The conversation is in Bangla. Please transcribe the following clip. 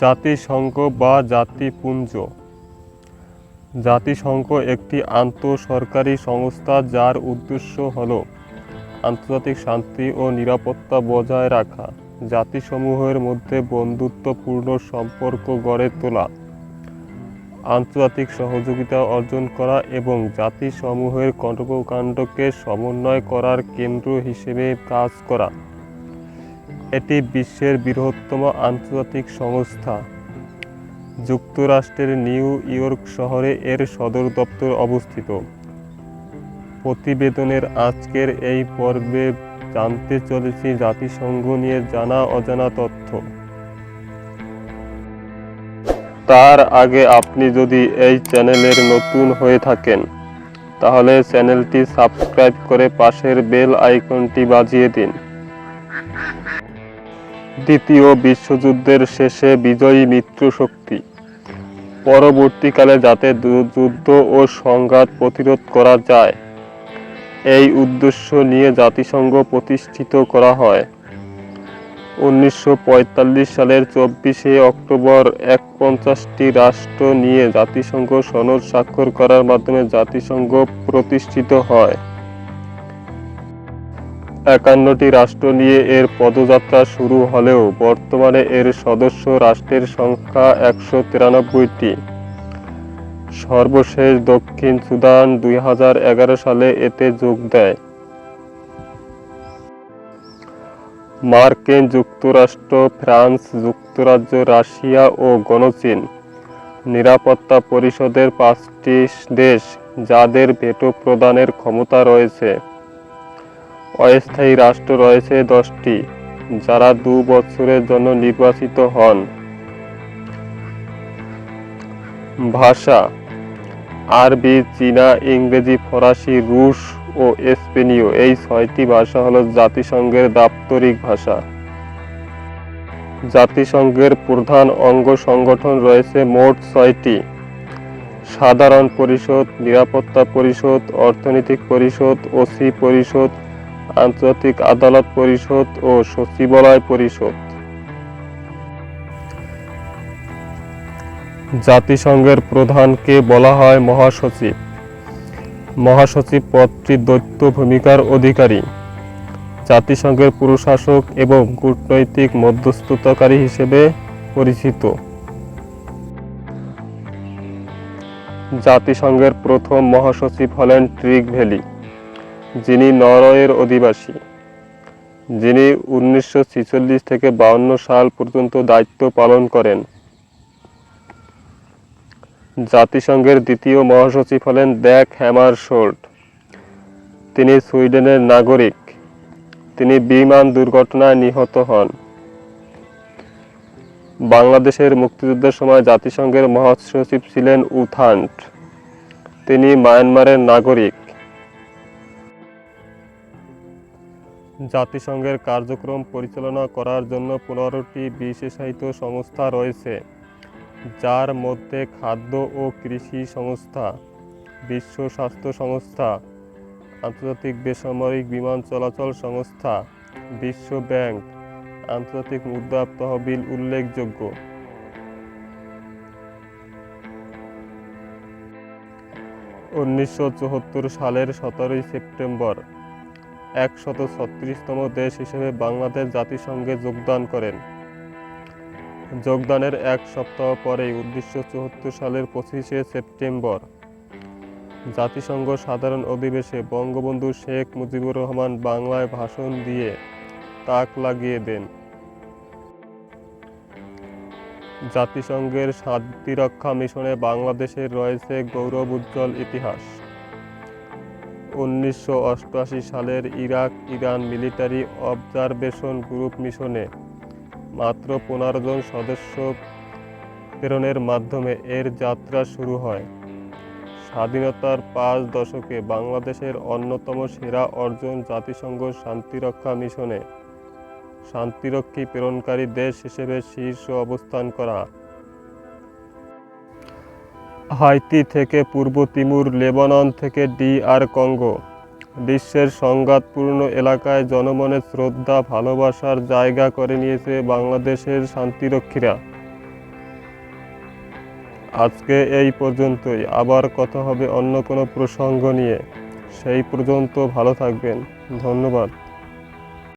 জাতিসংঘ বা জাতিপুঞ্জ। জাতিসংঘ একটি আন্তঃসরকারি সংস্থা যার উদ্দেশ্য হল আন্তর্জাতিক শান্তি ও নিরাপত্তা বজায় রাখা, জাতিসমূহের মধ্যে বন্ধুত্বপূর্ণ সম্পর্ক গড়ে তোলা, আন্তর্জাতিক সহযোগিতা অর্জন করা এবং জাতিসমূহের কর্মকাণ্ডকে সমন্বয় করার কেন্দ্র হিসেবে কাজ করা। এটি বিশ্বের বৃহত্তম আন্তর্জাতিক সংস্থা। যুক্তরাষ্ট্রের নিউ ইয়র্ক শহরে এর সদর দপ্তর অবস্থিত। প্রতিবেদনের আজকের এই পর্বে জানতে চলেছি জাতিসংঘ নিয়ে জানা অজানা তথ্য। তার আগে আপনি যদি এই চ্যানেলের নতুন হয়ে থাকেন, তাহলে চ্যানেলটি সাবস্ক্রাইব করে পাশের বেল আইকনটি বাজিয়ে দিন। দ্বিতীয় বিশ্বযুদ্ধের শেষে বিজয়ী মিত্র শক্তি পরবর্তীকালে যাতে যুদ্ধ ও সংঘাত প্রতিরোধ করা যায়, এই উদ্দেশ্য নিয়ে জাতিসংঘ প্রতিষ্ঠিত করা হয়। উনিশশো পঁয়তাল্লিশ সালের চব্বিশে অক্টোবর এক পঞ্চাশটি রাষ্ট্র নিয়ে জাতিসংঘ সনদ স্বাক্ষর করার মাধ্যমে জাতিসংঘ প্রতিষ্ঠিত হয়। একান্নটি রাষ্ট্র নিয়ে এর পদযাত্রা শুরু হলেও বর্তমানে এর সদস্য রাষ্ট্রের সংখ্যা একশো তিরানব্বইটি। সর্বশেষ দক্ষিণ সুদান দুই হাজার এগারো সালে এতে যোগ দেয়। মার্কিন যুক্তরাষ্ট্র, ফ্রান্স, যুক্তরাজ্য, রাশিয়া ও গণচীন নিরাপত্তা পরিষদের পাঁচটি দেশ যাদের ভেটো প্রদানের ক্ষমতা রয়েছে। অস্থায়ী রাষ্ট্র রয়েছে দশটি, যারা দু বছরের জন্য নির্বাচিত হন। ভাষা, আরবি, চীনা, ইংরেজি, ফরাসি, রুশ ও স্পেনীয়, এই ছয়টি ভাষা হলো জাতিসংঘের দাপ্তরিক ভাষা। জাতিসংঘের প্রধান অঙ্গ সংগঠন রয়েছে মোট ছয়টি, সাধারণ পরিষদ, নিরাপত্তা পরিষদ, অর্থনৈতিক পরিষদ, ওসি পরিষদ আন্তর্জাতিক আদালত পরিষদ ও সচিবালয় পরিষদ। জাতিসংঘের প্রধানকে বলা হয় মহাসচিব। মহাসচিব পদটি দৈত্য ভূমিকার অধিকারী। জাতিসংঘের প্রশাসক এবং কূটনৈতিক মধ্যস্থতাকারী হিসেবে পরিচিত। জাতিসংঘের প্রথম মহাসচিব হলেন ট্রিক ভ্যালি। যিনি নরওয়ের অধিবাসী, যিনি উনিশশো ছেচল্লিশ থেকে বাউন্ন সাল পর্যন্ত দায়িত্ব পালন করেন। জাতিসংঘের দ্বিতীয় মহাসচিব হলেন দ্যাক হ্যামার শোল্ড। তিনি সুইডেনের নাগরিক। তিনি বিমান দুর্ঘটনায় নিহত হন। বাংলাদেশের মুক্তিযুদ্ধের সময় জাতিসংঘের মহাসচিব ছিলেন উথান্ট। তিনি মায়ানমারের নাগরিক। জাতিসংঘের কার্যক্রম পরিচালনা করার জন্য পনেরোটি বিশেষায়িত সংস্থা রয়েছে, যার মধ্যে খাদ্য ও কৃষি সংস্থা, বিশ্ব স্বাস্থ্য সংস্থা, আন্তর্জাতিক বেসামরিক বিমান চলাচল সংস্থা, বিশ্ব ব্যাংক, আন্তর্জাতিক মুদ্রা তহবিল উল্লেখযোগ্য। উনিশশো চুয়াত্তর সালের সতেরোই সেপ্টেম্বর একশত ছত্রিশতম দেশ হিসেবে বাংলাদেশ জাতিসংঘে যোগদান করেন। যোগদানের এক সপ্তাহ পরেই উনিশশো চুয়াত্তর সালের পঁচিশে সেপ্টেম্বর। জাতিসংঘ সাধারণ অধিবেশে বঙ্গবন্ধু শেখ মুজিবুর রহমান বাংলায় ভাষণ দিয়ে তাক লাগিয়ে দেন। জাতিসংঘের শান্তিরক্ষা মিশনে বাংলাদেশের রয়েছে গৌরব উজ্জ্বল ইতিহাস। উনিশশো অষ্টআশি সালের Iraq Iran military observation group মিশনে মাত্র পনেরো জন সদস্য প্রেরণের মাধ্যমে এর যাত্রা শুরু হয়। স্বাধীনতার পাঁচ দশকে বাংলাদেশের অন্যতম সেরা অর্জন জাতিসংঘ শান্তিরক্ষা মিশনে শান্তিরক্ষী প্রেরণকারী দেশ হিসেবে শীর্ষ অবস্থান করা। হাইতি থেকে পূর্ব তিমুর, লেবানন থেকে ডি আর কঙ্গো। বিশ্বের সংঘাতপূর্ণ এলাকায় জনমনের শ্রদ্ধা, ভালোবাসার জায়গা করে নিয়েছে বাংলাদেশের শান্তিরক্ষীরা। আজকে এই পর্যন্তই। আবার কথা হবে অন্য কোনো প্রসঙ্গ নিয়ে। সেই পর্যন্ত ভালো থাকবেন। ধন্যবাদ।